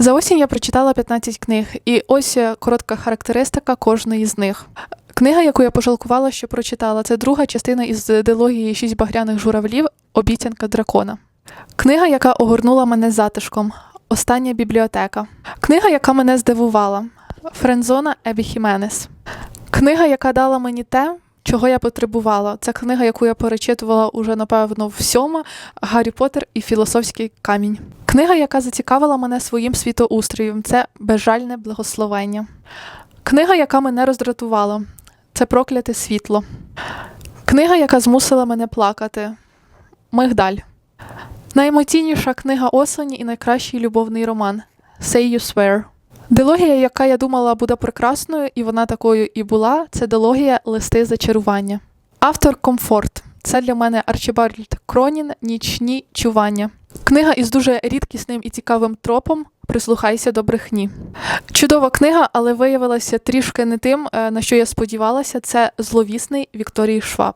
За осінь я прочитала 15 книг, і ось е, коротка характеристика кожної з них. Книга, яку я пожалкувала, що прочитала, це друга частина із дилогії Шість багряних журавлів Обіцянка дракона. Книга, яка огорнула мене затишком. Остання бібліотека. Книга, яка мене здивувала. Френдзона Ебі Хіменес. Книга, яка дала мені те, чого я потребувала. Це книга, яку я перечитувала уже, напевно, всьома Гаррі Поттер і Філософський камінь. Книга, яка зацікавила мене своїм світоустроєм, це безжальне благословення. Книга, яка мене роздратувала, це прокляте світло. Книга, яка змусила мене плакати. Мигдаль. Найемоційніша книга осені і найкращий любовний роман Say You Swear. Дилогія, яка я думала буде прекрасною, і вона такою і була, це дилогія Листи зачарування. Автор Комфорт. Це для мене Арчибальд Кронін Нічні чування. Книга із дуже рідкісним і цікавим тропом Прислухайся до брехні. Чудова книга, але виявилася трішки не тим, е, на що я сподівалася. Це зловісний Вікторії Шваб.